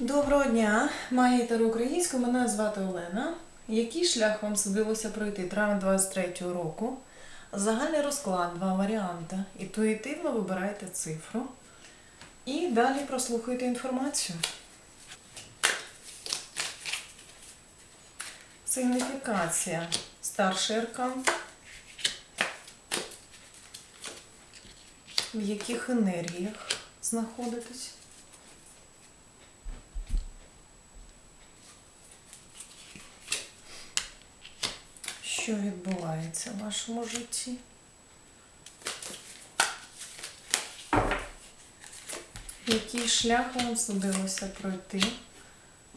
Доброго дня, має Таро українську, мене звати Олена. Який шлях вам судилося пройти травень 23-го року? Загальний розклад, два варіанти. Інтуїтивно вибирайте цифру. І далі прослухайте інформацію. Сигніфікація. Старший аркан. В яких енергіях знаходитесь? Що відбувається в вашому житті? Який шлях вам судилося пройти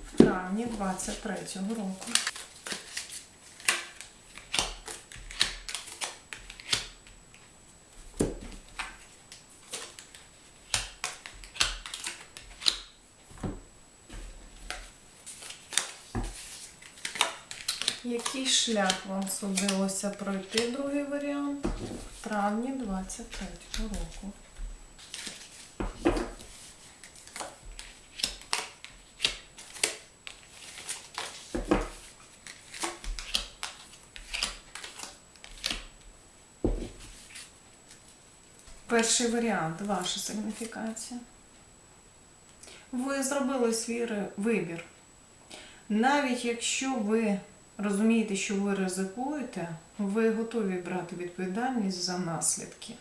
в травні 23-го року? Який шлях вам судилося пройти другий варіант в травні 23-го року? Перший варіант ваша сигніфікація. Ви зробили свій вибір. Навіть якщо ви розумієте, що ви ризикуєте, ви готові брати відповідальність за наслідки.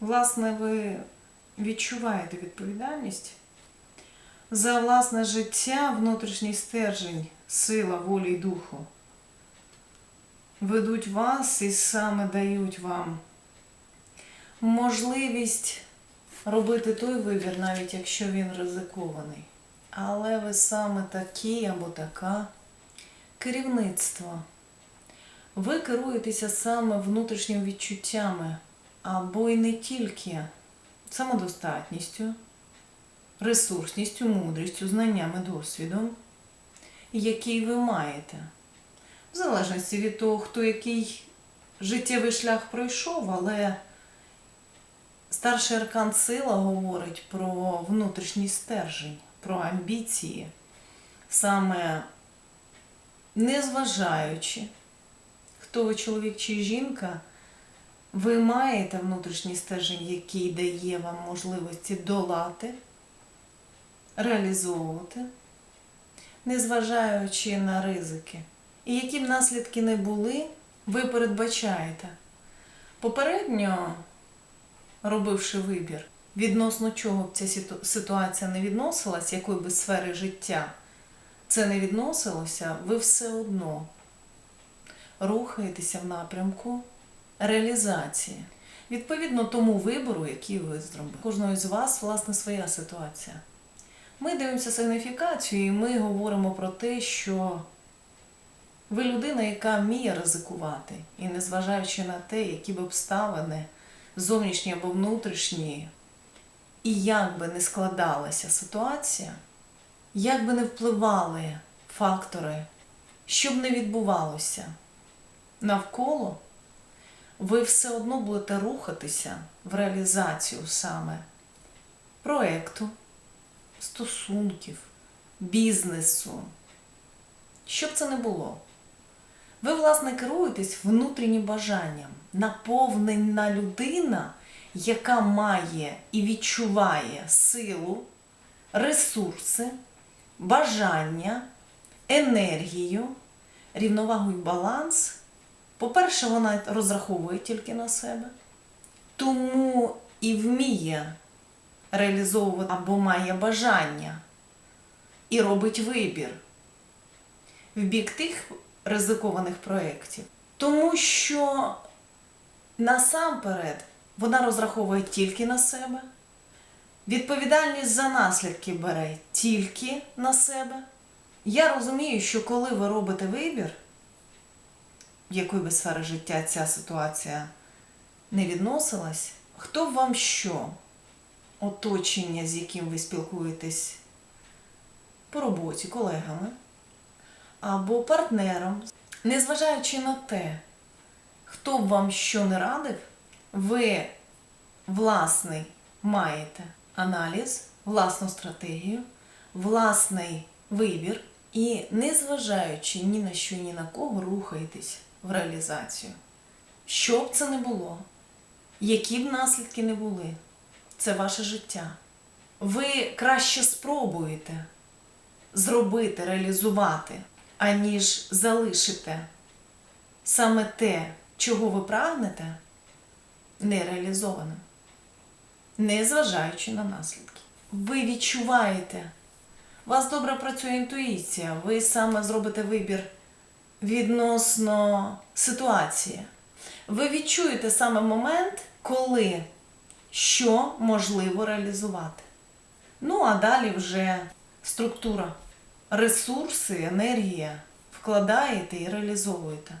Власне, ви відчуваєте відповідальність за власне життя, внутрішній стержень, сила волі й духу. Ведуть вас і саме дають вам можливість робити той вибір, навіть якщо він ризикований. Але ви саме такі або така керівництво. Ви керуєтеся саме внутрішніми відчуттями, або й не тільки самодостатністю, ресурсністю, мудрістю, знаннями, досвідом, який ви маєте. В залежності від того, хто який життєвий шлях пройшов, але старший аркан сила говорить про внутрішній стержень, про амбіції. Саме незважаючи, хто ви чоловік чи жінка, ви маєте внутрішній стержень, який дає вам можливості долати, реалізовувати, незважаючи на ризики. І які б наслідки не були, ви передбачаєте. Попередньо, робивши вибір, відносно чого б ця ситуація не відносилась, якої би сфери життя це не відносилося, ви все одно рухаєтеся в напрямку реалізації. Відповідно тому вибору, який ви зробили. Кожного з вас, власне, своя ситуація. Ми дивимося сигніфікацію, і ми говоримо про те, що ви людина, яка вміє ризикувати, і незважаючи на те, які б обставини, зовнішні або внутрішні, і як би не складалася ситуація, як би не впливали фактори, що б не відбувалося навколо, ви все одно будете рухатися в реалізацію саме проекту, стосунків, бізнесу. Що б це не було. Ви, власне, керуєтесь внутрішнім бажанням. Наповнена людина, яка має і відчуває силу, ресурси, бажання, енергію, рівновагу і баланс. По-перше, вона розраховує тільки на себе, тому і вміє реалізовувати або має бажання і робить вибір в бік тих ризикованих проєктів. Тому що насамперед вона розраховує тільки на себе, відповідальність за наслідки бере тільки на себе. Я розумію, що коли ви робите вибір, в якої би сфери життя ця ситуація не відносилась, хто вам що? Оточення, з яким ви спілкуєтесь по роботі, колегами або партнером, незважаючи на те, хто б вам що не радив, ви власний маєте аналіз, власну стратегію, власний вибір і, незважаючи ні на що, ні на кого, рухаєтесь в реалізацію. Що б це не було, які б наслідки не були, це ваше життя. Ви краще спробуєте зробити, реалізувати, аніж залишите саме те, чого ви прагнете, нереалізованим, незважаючи на наслідки. Ви відчуваєте, у вас добре працює інтуїція, ви саме зробите вибір відносно ситуації. Ви відчуєте саме момент, коли що можливо реалізувати. Ну, а далі вже структура, ресурси, енергія вкладаєте і реалізовуєте.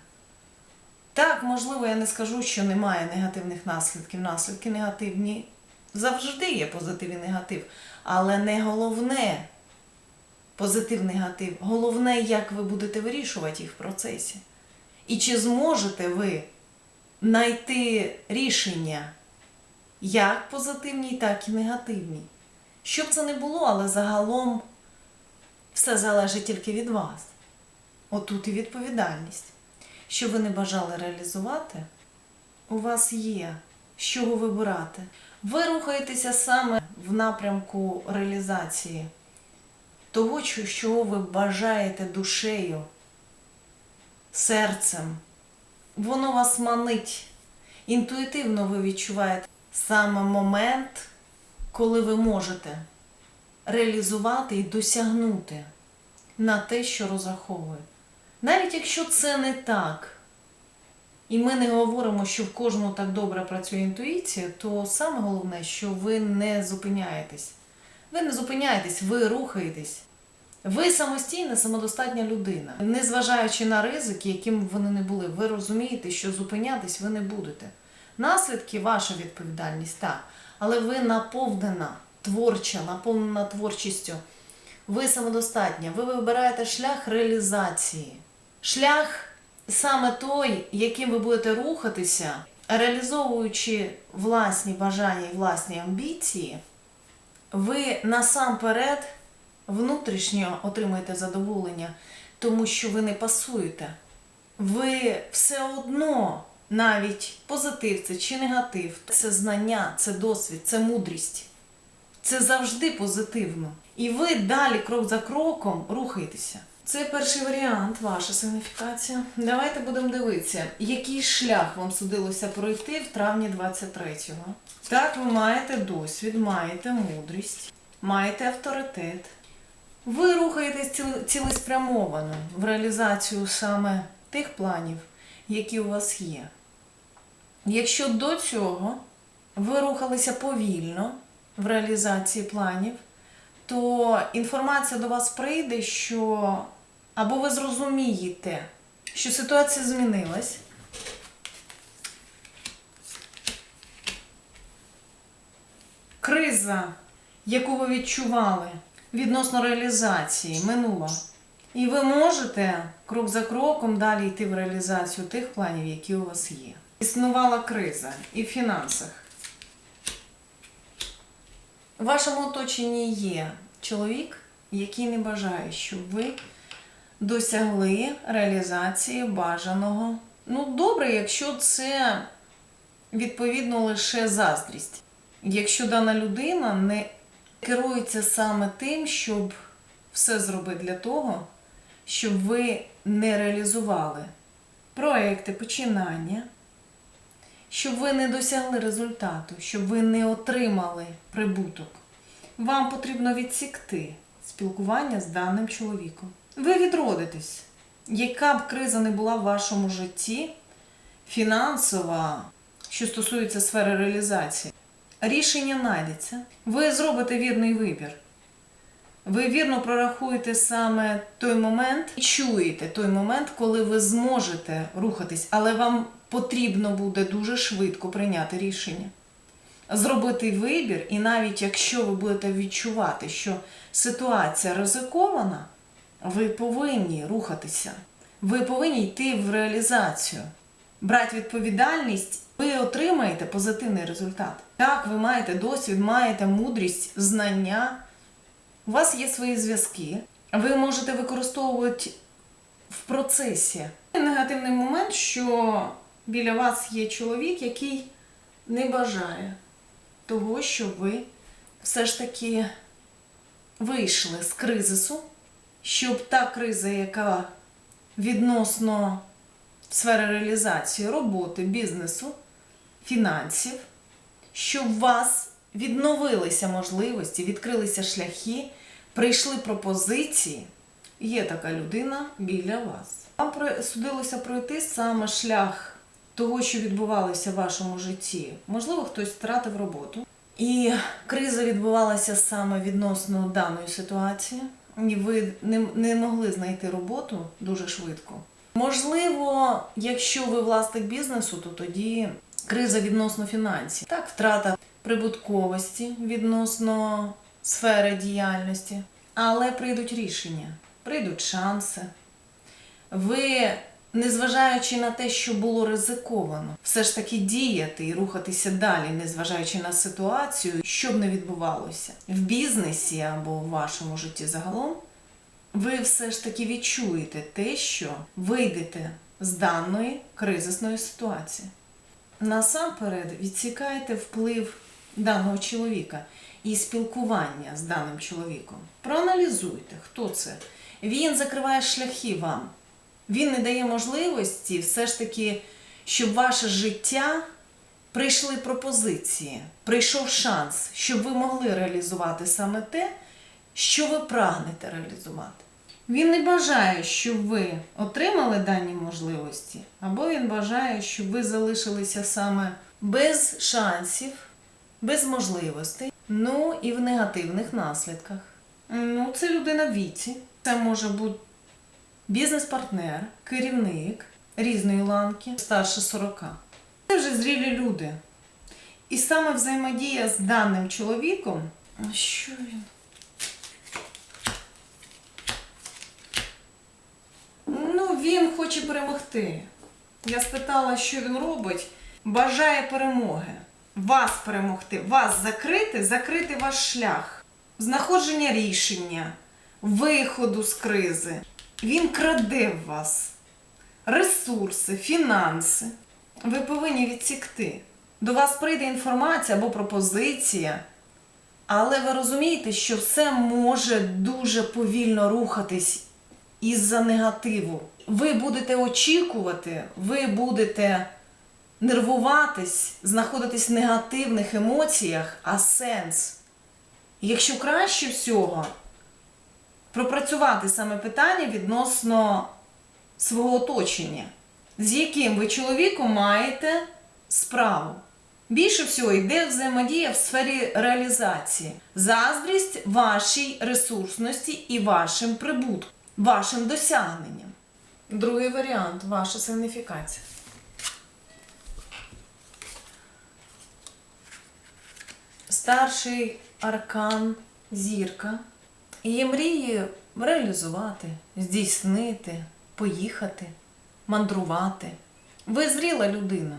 Так, можливо, я не скажу, що немає негативних наслідків. Наслідки негативні завжди є позитив і негатив. Але не головне позитив, негатив. Головне, як ви будете вирішувати їх в процесі. І чи зможете ви знайти рішення як позитивні, так і негативні. Щоб це не було, але загалом все залежить тільки від вас. Отут і відповідальність. Що ви не бажали реалізувати, у вас є з чого вибирати. Ви рухаєтеся саме в напрямку реалізації того, що- ви бажаєте душею, серцем. Воно вас манить. Інтуїтивно ви відчуваєте саме момент, коли ви можете реалізувати і досягнути на те, що розраховує. Навіть якщо це не так, і ми не говоримо, що в кожному так добре працює інтуїція, то саме головне, що ви не зупиняєтесь. Ви не зупиняєтесь, ви рухаєтесь. Ви самостійна, самодостатня людина. Незважаючи на ризики, яким б вони не були, ви розумієте, що зупинятись ви не будете. Наслідки ваша відповідальність, так. Але ви наповнена, творча, наповнена творчістю. Ви самодостатня, ви вибираєте шлях реалізації. Шлях саме той, яким ви будете рухатися, реалізовуючи власні бажання і власні амбіції, ви насамперед внутрішньо отримаєте задоволення, тому що ви не пасуєте. Ви все одно, навіть позитив це чи негатив, це знання, це досвід, це мудрість. Це завжди позитивно. І ви далі, крок за кроком, рухаєтеся. Це перший варіант, ваша сигніфікація. Давайте будемо дивитися, який шлях вам судилося пройти в травні 23-го. Так, ви маєте досвід, маєте мудрість, маєте авторитет. Ви рухаєтесь ціл- цілеспрямовано в реалізацію саме тих планів, які у вас є. Якщо до цього ви рухалися повільно в реалізації планів, то інформація до вас прийде, що або ви зрозумієте, що ситуація змінилась. Криза, яку ви відчували відносно реалізації, минула. І ви можете крок за кроком далі йти в реалізацію тих планів, які у вас є. Існувала криза і в фінансах. В вашому оточенні є чоловік, який не бажає, щоб ви досягли реалізації бажаного. Ну, добре, якщо це відповідно лише заздрість. Якщо дана людина не керується саме тим, щоб все зробити для того, щоб ви не реалізували проекти, починання, щоб ви не досягли результату, щоб ви не отримали прибуток. Вам потрібно відсікти спілкування з даним чоловіком. Ви відродитесь. Яка б криза не була в вашому житті, фінансова, що стосується сфери реалізації, рішення знайдеться. Ви зробите вірний вибір. Ви вірно прорахуєте саме той момент, і чуєте той момент, коли ви зможете рухатись, але вам потрібно буде дуже швидко прийняти рішення. Зробити вибір, і навіть якщо ви будете відчувати, що ситуація ризикована, ви повинні рухатися. Ви повинні йти в реалізацію, брати відповідальність, ви отримаєте позитивний результат. Так, ви маєте досвід, маєте мудрість, знання, У вас є свої зв'язки, ви можете використовувати в процесі. Негативний момент, що біля вас є чоловік, який не бажає того, щоб ви все ж таки вийшли з кризису, щоб та криза, яка відносно сфери реалізації роботи, бізнесу, фінансів, щоб у вас відновилися можливості, відкрилися шляхи, прийшли пропозиції. Є така людина біля вас. Вам судилося пройти саме шлях того, що відбувалося в вашому житті. Можливо, хтось втратив роботу. І криза відбувалася саме відносно даної ситуації, ви не, не могли знайти роботу дуже швидко. Можливо, якщо ви власник бізнесу, то тоді криза відносно фінансів. Так, втрата прибутковості відносно сфери діяльності. Але прийдуть рішення, прийдуть шанси. Ви, незважаючи на те, що було ризиковано, все ж таки діяти і рухатися далі, незважаючи на ситуацію, що б не відбувалося в бізнесі або в вашому житті загалом, ви все ж таки відчуєте те, що вийдете з даної кризисної ситуації. Насамперед відсікайте вплив даного чоловіка і спілкування з даним чоловіком. Проаналізуйте, хто це. Він закриває шляхи вам. Він не дає можливості все ж таки, щоб ваше життя прийшли пропозиції, прийшов шанс, щоб ви могли реалізувати саме те, що ви прагнете реалізувати. Він не бажає, щоб ви отримали дані можливості, або він бажає, щоб ви залишилися саме без шансів, без можливостей, ну і в негативних наслідках. Ну, це людина в віці. Це може бути бізнес-партнер, керівник різної ланки, старше 40. Це вже зрілі люди. І саме взаємодія з даним чоловіком. А Що він? Ну, він хоче перемогти. Я спитала, що він робить. Бажає перемоги. Вас перемогти, вас закрити, закрити ваш шлях, знаходження рішення, виходу з кризи. Він краде в вас ресурси, фінанси. Ви повинні відсікти. До вас прийде інформація або пропозиція, але ви розумієте, що все може дуже повільно рухатись із-за негативу. Ви будете очікувати, ви будете нервуватись, знаходитись в негативних емоціях, а сенс. Якщо краще всього пропрацювати саме питання відносно свого оточення, з яким ви чоловіком маєте справу. Більше всього йде взаємодія в сфері реалізації, заздрість вашій ресурсності і вашим прибуткам, вашим досягненням. Другий варіант ваша сигніфікація. Старший аркан зірка. Її мрії реалізувати, здійснити, поїхати, мандрувати. Ви зріла людина.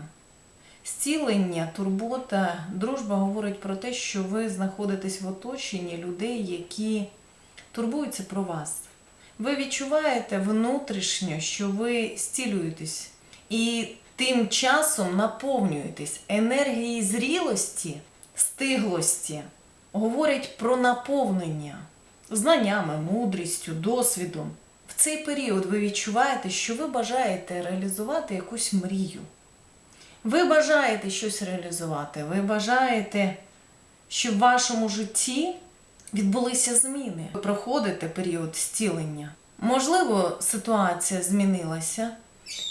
Зцілення, турбота, дружба говорить про те, що ви знаходитесь в оточенні людей, які турбуються про вас. Ви відчуваєте внутрішньо, що ви зцілюєтесь і тим часом наповнюєтесь енергії зрілості, стиглості, говорять про наповнення знаннями, мудрістю, досвідом. В цей період ви відчуваєте, що ви бажаєте реалізувати якусь мрію. Ви бажаєте щось реалізувати, ви бажаєте, щоб в вашому житті відбулися зміни. Ви проходите період зцілення. Можливо, ситуація змінилася,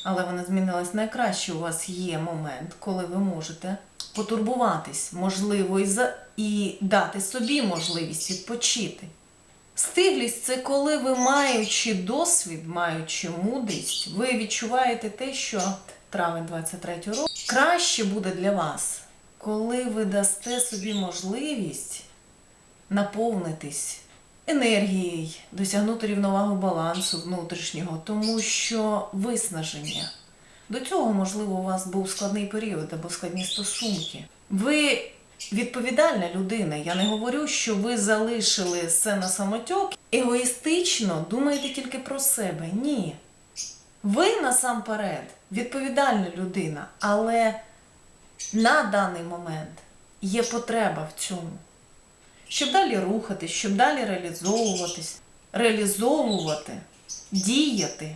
але вона змінилась найкраще. У вас є момент, коли ви можете потурбуватись, можливо, і, за... і дати собі можливість відпочити. Стиглість це коли ви, маючи досвід, маючи мудрість, ви відчуваєте те, що травень 23 року краще буде для вас, коли ви дасте собі можливість наповнитись енергією, досягнути рівновагу балансу внутрішнього, тому що виснаження. До цього, можливо, у вас був складний період або складні стосунки. Ви відповідальна людина. Я не говорю, що ви залишили все на самотьок, егоїстично думаєте тільки про себе. Ні. Ви насамперед відповідальна людина, але на даний момент є потреба в цьому. Щоб далі рухатись, щоб далі реалізовуватись, реалізовувати, діяти,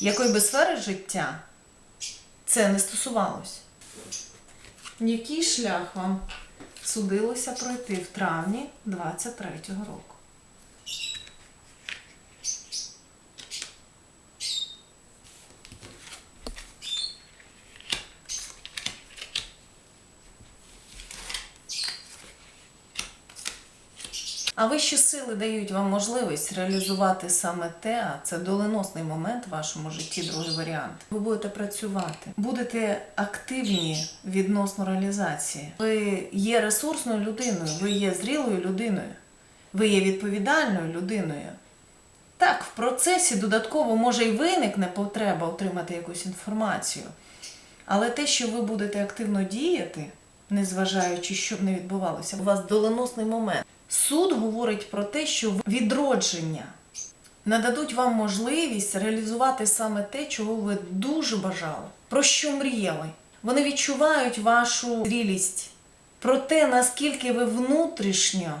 якої би сфери життя це не стосувалось. Який шлях вам судилося пройти в травні 23-го року? А вищі сили дають вам можливість реалізувати саме те, а це доленосний момент в вашому житті, другий варіант. Ви будете працювати, будете активні відносно реалізації. Ви є ресурсною людиною, ви є зрілою людиною, ви є відповідальною людиною. Так, в процесі додатково може і виникне потреба отримати якусь інформацію. Але те, що ви будете активно діяти, незважаючи, що б не відбувалося, у вас доленосний момент. Суд говорить про те, що відродження нададуть вам можливість реалізувати саме те, чого ви дуже бажали, про що мріяли. Вони відчувають вашу зрілість, про те, наскільки ви внутрішньо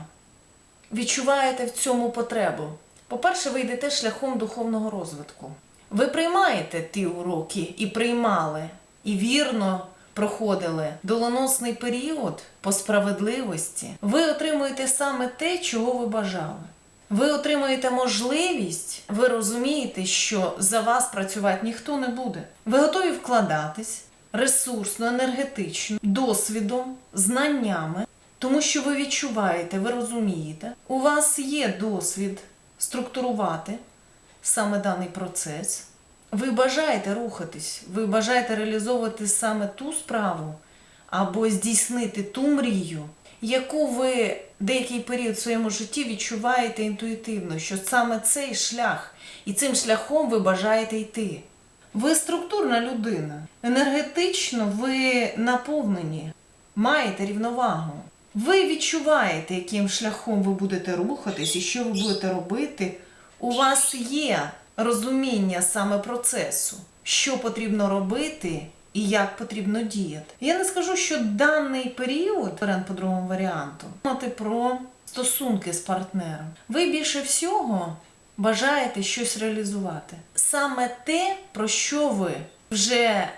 відчуваєте в цьому потребу. По-перше, ви йдете шляхом духовного розвитку. Ви приймаєте ті уроки і приймали, і вірно проходили доленосний період по справедливості. Ви отримуєте саме те, чого ви бажали. Ви отримуєте можливість, ви розумієте, що за вас працювати ніхто не буде. Ви готові вкладатись ресурсно, енергетично, досвідом, знаннями, тому що ви відчуваєте, ви розумієте, у вас є досвід структурувати саме даний процес. Ви бажаєте рухатись, ви бажаєте реалізовувати саме ту справу або здійснити ту мрію, яку ви деякий період в своєму житті відчуваєте інтуїтивно, що саме цей шлях і цим шляхом ви бажаєте йти. Ви структурна людина, енергетично ви наповнені, маєте рівновагу. Ви відчуваєте, яким шляхом ви будете рухатись і що ви будете робити. У вас є розуміння саме процесу, що потрібно робити і як потрібно діяти. Я не скажу, що даний період, варіант по другому варіанту, думати про стосунки з партнером. Ви більше всього бажаєте щось реалізувати. Саме те, про що ви вже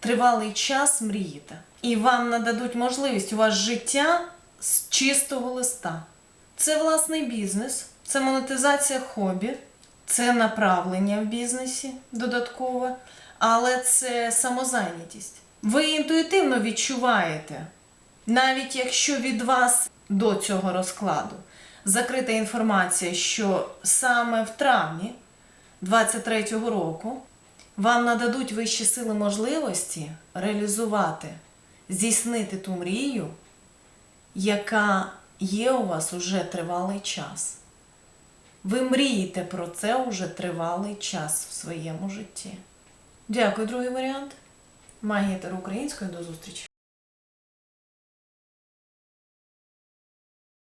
тривалий час мрієте. І вам нададуть можливість у вас життя з чистого листа. Це власний бізнес, це монетизація хобі, це направлення в бізнесі додаткове, але це самозайнятість. Ви інтуїтивно відчуваєте, навіть якщо від вас до цього розкладу закрита інформація, що саме в травні 23-го року вам нададуть вищі сили можливості реалізувати, здійснити ту мрію, яка є у вас уже тривалий час. Ви мрієте про це уже тривалий час в своєму житті. Дякую, другий варіант. Магія Таро української до зустрічі!